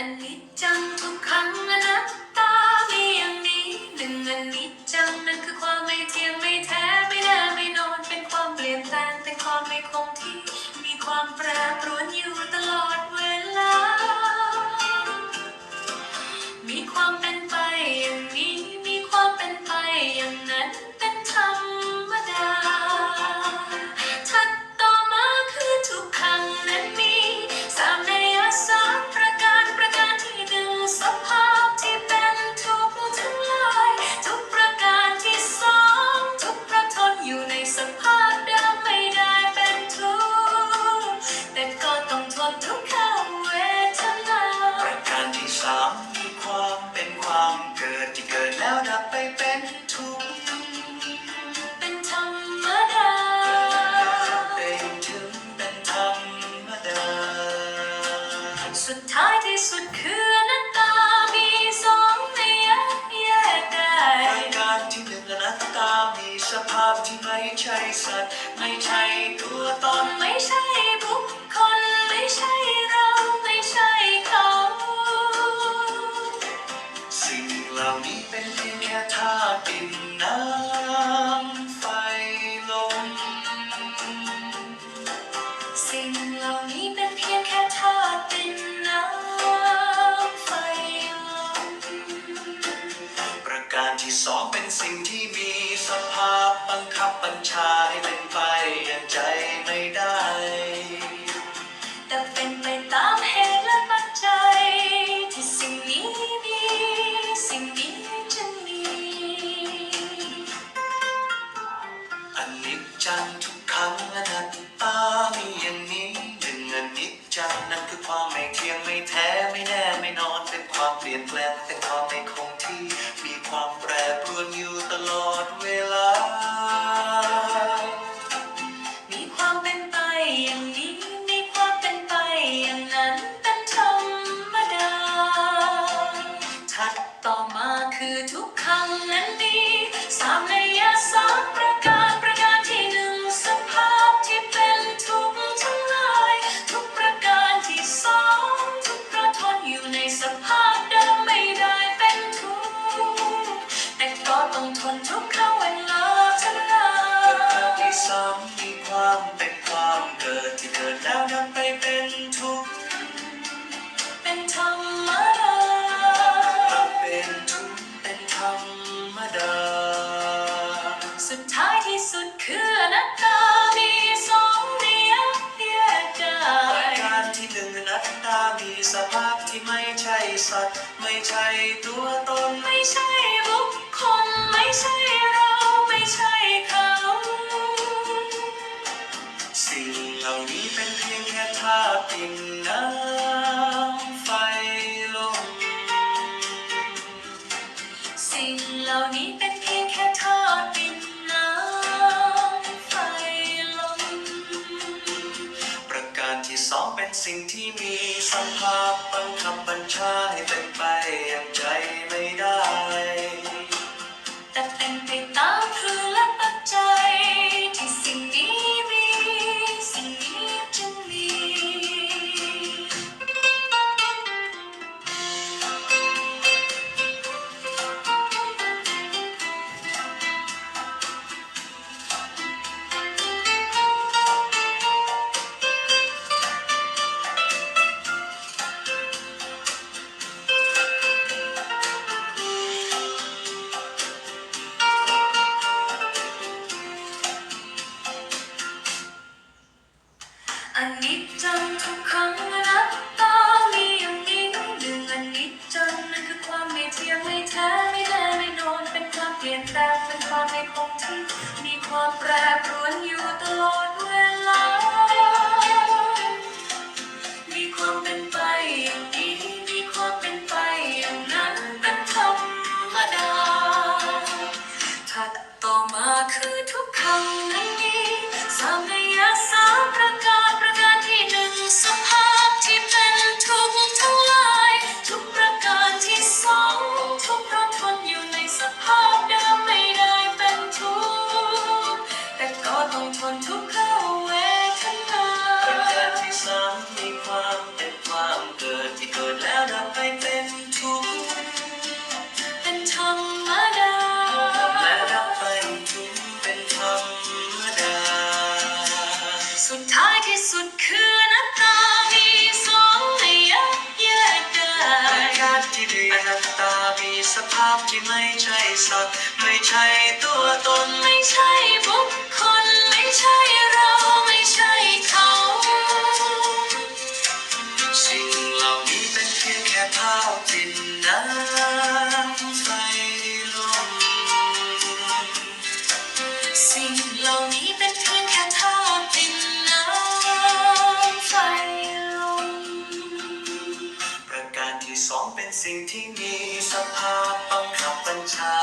and it's ใช่สัตว์ ไม่ใช่ตัวตนไม่ใช่บุคคลไม่ใช่เรา ไม่ใช่เขา สิ่งเหล่านี้เป็นเพียงแค่ธาตุดินน้ำไฟลม สิ่งเหล่านี้เป็นเพียงแค่ธาตุดินน้ำไฟลมประการที่สองเป็นสิ่งที่ นทุกครั้งเวลาทำงานเกิดที่สองมีความเป็นความเกิดที่เกิดแล้วนัำไปเป็นทุกข์เป็นธรรมดาเป็นทุกข์เป็นธรรมดา สุดท้ายที่สุดคืออนัตตามีสองเดียวเฮียด้ประการที่หนึ่งอนัตตามีสภาพที่ไม่ใช่สัตว์ ไม่ใช่ตัวตนไม่ใช่บุค คนไม่ใช่เราไม่ใช่เขา สิ่งเหล่านี้เป็นเพียงแค่ธาตุดินน้ำไฟลม สิ่งเหล่านี้เป็นเพียงแค่ธาตุดินน้ำไฟลม ประการที่สองเป็นสิ่งที่มีสภาพบังคับบัญชาให้เป็นไปอย่างใจไม่ได้ สภาพที่ไม่ใช่สัตว์ ไม่ใช่ตัวตน ไม่ใช่บุคคล ไม่ใช่เราไม่ใช่เขา สิ่งเหล่านี้เป็นเพียงแค่ภาพดินน้ำไฟลม สิ่งเหล่านี้เป็นเพียงแค่ธาตุดินน้ำไฟลมประการที่สอง สิ่งที่มีสภาพบังคับบัญชา